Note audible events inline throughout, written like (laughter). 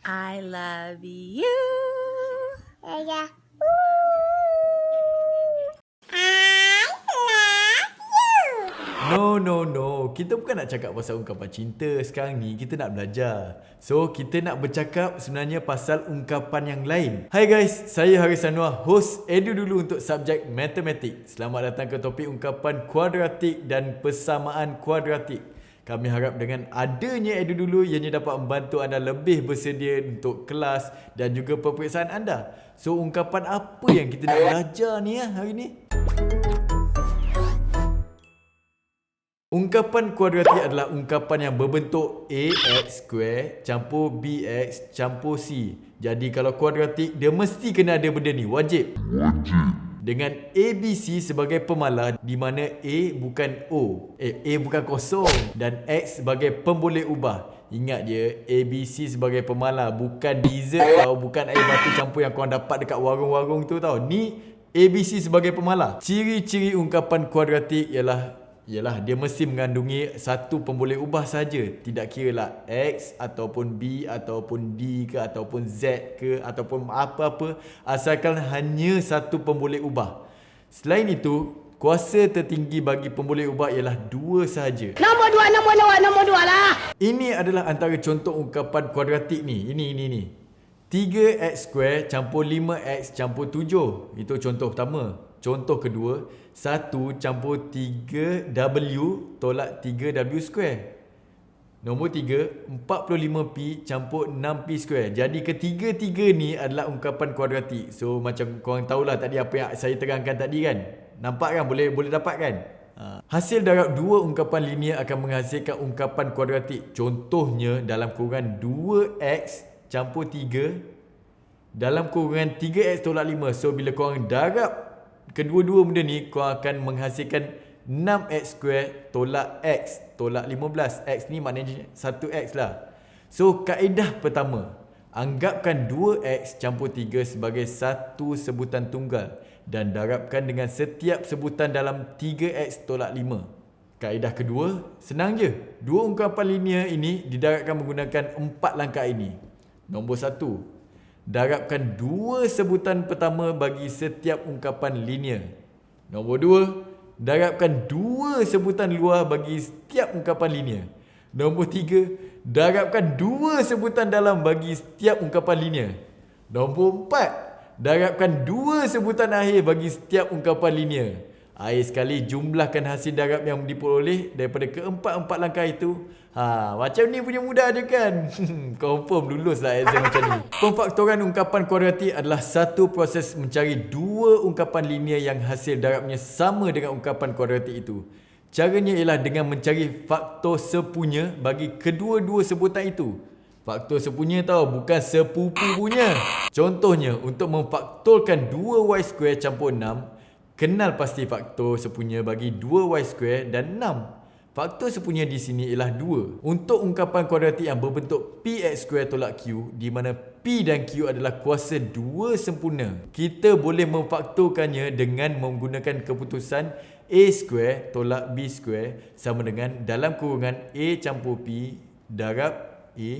I love you. Ya, ya. No, no, no. Kita bukan nak cakap pasal ungkapan cinta sekarang ni. Kita nak belajar. So, kita nak bercakap sebenarnya pasal ungkapan yang lain. Hai guys, saya Haris Anwar, host Edu Dulu untuk subjek Matematik. Selamat datang ke topik ungkapan kuadratik dan persamaan kuadratik. Kami harap dengan adanya Edu Dulu ianya dapat membantu anda lebih bersedia untuk kelas dan juga peperiksaan anda. So, ungkapan apa yang kita nak belajar ni ya hari ni? Ungkapan kuadratik adalah ungkapan yang berbentuk ax square campur bx campur c. Jadi kalau kuadratik dia mesti kena ada benda ni, wajib. Wajib. Dengan ABC sebagai pemalah di mana A bukan O, eh, A bukan kosong dan X sebagai pemboleh ubah. Ingat je ABC sebagai pemalah bukan dessert tau, bukan air batu campur yang kau dapat dekat warung-warung tu tau. Ni ABC sebagai pemalah. Ciri-ciri ungkapan kuadratik ialah Yalah, dia mesti mengandungi satu pemboleh ubah saja. Tidak kira lah X ataupun B ataupun D ke ataupun Z ke ataupun apa-apa. Asalkan hanya satu pemboleh ubah. Selain itu, kuasa tertinggi bagi pemboleh ubah ialah dua sahaja. Nombor dua, nombor dua, nombor dua lah. Ini adalah antara contoh ungkapan kuadratik ni. Ini, ini, ini. 3x square campur 5x campur 7. Itu contoh pertama. Contoh kedua, 1 campur 3W tolak 3W square. Nombor 3, 45P campur 6P square. Jadi ketiga-tiga ni adalah ungkapan kuadratik. So macam korang tahulah tadi apa yang saya terangkan tadi kan. Nampak kan? Boleh boleh dapat kan? Ha. Hasil darab dua ungkapan linear akan menghasilkan ungkapan kuadratik. Contohnya dalam kurungan 2x campur 3 dalam kurungan 3x tolak 5. So bila korang darab kedua-dua benda ni kau akan menghasilkan 6x square tolak x tolak 15. X ni maknanya 1x lah. So kaedah pertama, anggapkan 2x campur 3 sebagai satu sebutan tunggal dan darabkan dengan setiap sebutan dalam 3x tolak 5. Kaedah kedua, senang je. Dua ungkapan linear ini didarabkan menggunakan empat langkah ini. Nombor satu, darabkan dua sebutan pertama bagi setiap ungkapan linear. Nombor dua, darabkan dua sebutan luar bagi setiap ungkapan linear. Nombor tiga, darabkan dua sebutan dalam bagi setiap ungkapan linear. Nombor empat, darabkan dua sebutan akhir bagi setiap ungkapan linear. Akhir sekali jumlahkan hasil darab yang diperoleh daripada keempat-empat langkah itu. Ha, macam ni punya mudah je kan? (laughs) Confirm lulus lah exam macam ni. Pemfaktoran ungkapan kuadratik adalah satu proses mencari dua ungkapan linear yang hasil darabnya sama dengan ungkapan kuadratik itu. Caranya ialah dengan mencari faktor sepunya bagi kedua-dua sebutan itu. Faktor sepunya tau, bukan sepupu punya. Contohnya, untuk memfaktorkan 2y square campur 6, Kenal pasti faktor sepunya bagi 2y square dan 6. Faktor sepunya di sini ialah 2. Untuk ungkapan kuadratik yang berbentuk px square tolak q di mana p dan q adalah kuasa 2 sempurna. Kita boleh memfaktorkannya dengan menggunakan keputusan a square tolak b square sama dengan dalam kurungan a campur p darab a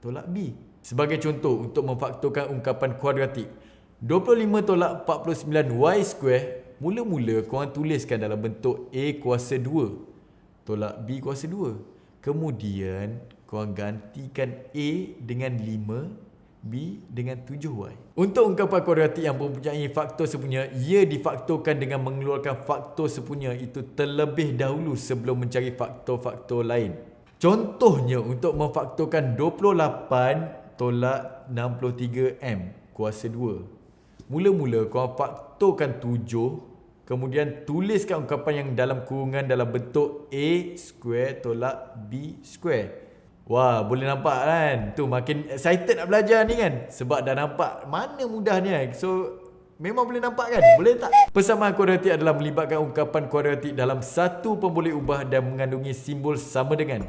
tolak b. Sebagai contoh untuk memfaktorkan ungkapan kuadratik 25 tolak 49y square Mula-mula korang tuliskan dalam bentuk A kuasa 2 Tolak B kuasa 2 Kemudian korang gantikan A dengan 5 B dengan 7Y Untuk ungkapan kuadratik yang mempunyai faktor sepunya Ia difaktorkan dengan mengeluarkan faktor sepunya Itu terlebih dahulu sebelum mencari faktor-faktor lain. Contohnya untuk memfaktorkan 28 tolak 63M kuasa 2 Mula-mula korang faktorkan 7 Kemudian tuliskan ungkapan yang dalam kurungan dalam bentuk A square tolak B square. Wah, boleh nampak kan? Tu makin excited nak belajar ni kan? Sebab dah nampak mana mudahnya. So, memang boleh nampak kan? Boleh tak? Persamaan kuadratik adalah melibatkan ungkapan kuadratik dalam satu pemboleh ubah dan mengandungi simbol sama dengan.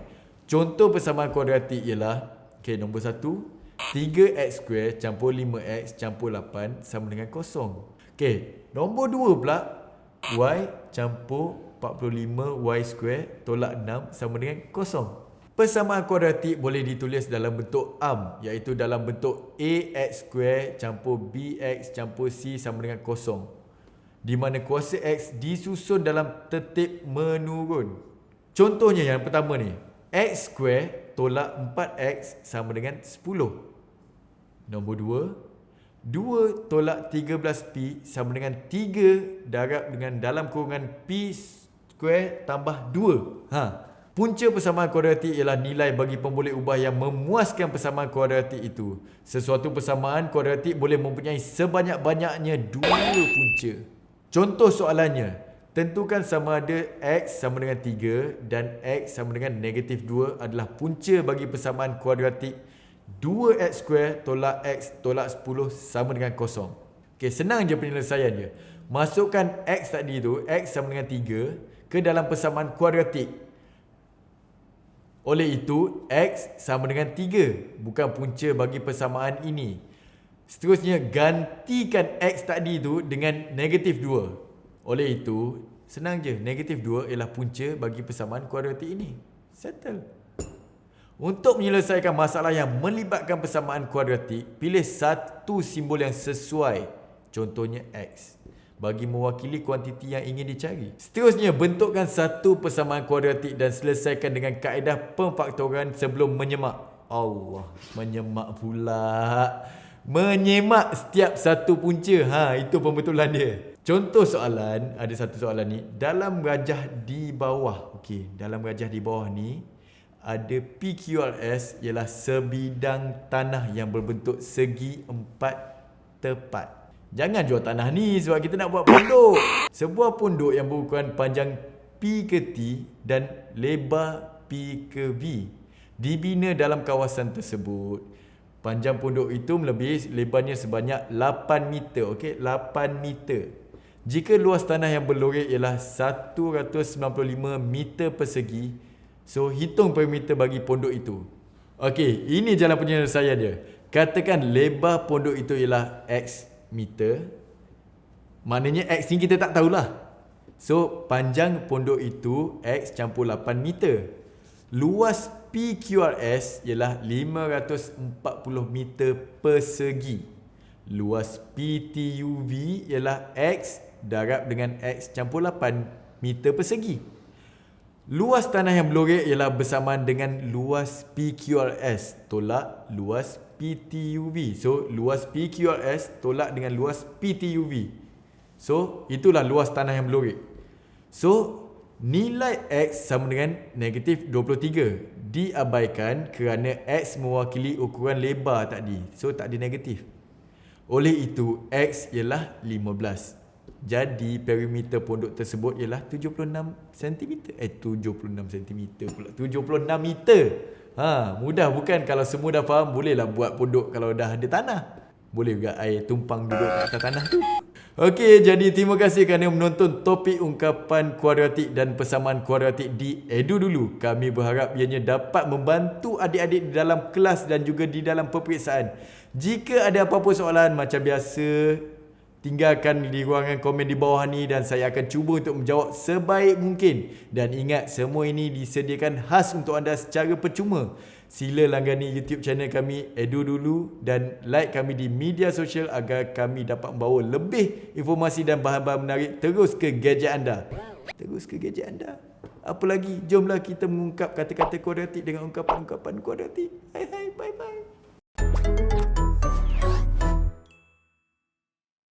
Contoh persamaan kuadratik ialah, okay, nombor satu, 3x square campur 5x campur 8 sama dengan kosong. Okay, nombor dua pula, y campur 45 y square tolak 6 sama dengan kosong. Persamaan kuadratik boleh ditulis dalam bentuk am iaitu dalam bentuk ax square campur bx campur c sama dengan kosong. Di mana kuasa x disusun dalam tertib menurun. Contohnya yang pertama ni, x square tolak 4x sama dengan 10. Nombor 2, 2 tolak 13p sama dengan 3 darab dengan dalam kurungan p square tambah 2. Ha, Punca persamaan kuadratik ialah nilai bagi pemboleh ubah yang memuaskan persamaan kuadratik itu. Sesuatu persamaan kuadratik boleh mempunyai sebanyak-banyaknya dua punca. Contoh soalannya, tentukan sama ada x sama dengan 3 dan x sama dengan negatif 2 adalah punca bagi persamaan kuadratik 2x square tolak x tolak 10 sama dengan kosong. Okey, senang je penyelesaian dia. Masukkan x tadi tu, x sama dengan 3 ke dalam persamaan kuadratik oleh itu, X sama dengan 3. Bukan punca bagi persamaan ini. Seterusnya, gantikan X tadi itu dengan negatif 2. Oleh itu, senang je. Negatif 2 ialah punca bagi persamaan kuadratik ini. Settle. Untuk menyelesaikan masalah yang melibatkan persamaan kuadratik, pilih satu simbol yang sesuai. Contohnya X bagi mewakili kuantiti yang ingin dicari. Seterusnya, bentukkan satu persamaan kuadratik dan selesaikan dengan kaedah pemfaktoran sebelum menyemak. Allah, menyemak pula. Menyemak setiap satu punca. Ha, itu pembetulan dia. Contoh soalan, ada satu soalan ni. Dalam rajah di bawah. Okey, dalam rajah di bawah ni ada PQRS ialah sebidang tanah yang berbentuk segi empat tepat. Jangan jual tanah ni sebab kita nak buat pondok. Sebuah pondok yang berukuran panjang P ke T dan lebar P ke V dibina dalam kawasan tersebut. Panjang pondok itu melebihi lebarnya sebanyak 8 meter. Okey, 8 meter. Jika luas tanah yang berlorek ialah 195 meter persegi, so hitung perimeter bagi pondok itu. Okey, ini jalan penyelesaian dia. Katakan lebar pondok itu ialah X meter. Maknanya X ni kita tak tahulah. So panjang pondok itu X campur 8 meter. Luas PQRS ialah 540 meter persegi. Luas PTUV ialah X darab dengan X campur 8 meter persegi Luas tanah yang berlorek ialah bersamaan dengan luas PQRS tolak luas PTUV. So, luas PQRS tolak dengan luas PTUV. So, itulah luas tanah yang berlorek. So, nilai X sama dengan negatif 23. Diabaikan kerana X mewakili ukuran lebar tadi. So, tak ada negatif. Oleh itu, X ialah 15. Jadi perimeter pondok tersebut ialah 76 cm. Eh 76 cm pula. 76 meter. Ha, mudah bukan kalau semua dah faham bolehlah buat pondok kalau dah ada tanah. Boleh juga air tumpang duduk kat atas tanah tu. Okey, jadi terima kasih kerana menonton topik ungkapan kuadratik dan persamaan kuadratik di Edu dulu. Kami berharap ianya dapat membantu adik-adik di dalam kelas dan juga di dalam peperiksaan. Jika ada apa-apa soalan macam biasa, Tinggalkan di ruangan komen di bawah ni dan saya akan cuba untuk menjawab sebaik mungkin. Dan ingat semua ini disediakan khas untuk anda secara percuma. Sila langgani YouTube channel kami Edu dulu dan like kami di media sosial agar kami dapat membawa lebih informasi dan bahan-bahan menarik terus ke gadget anda. Terus ke gadget anda. Apa lagi? Jomlah kita mengungkap kata-kata kuadratik dengan ungkapan-ungkapan kuadratik. Hai hai bye bye.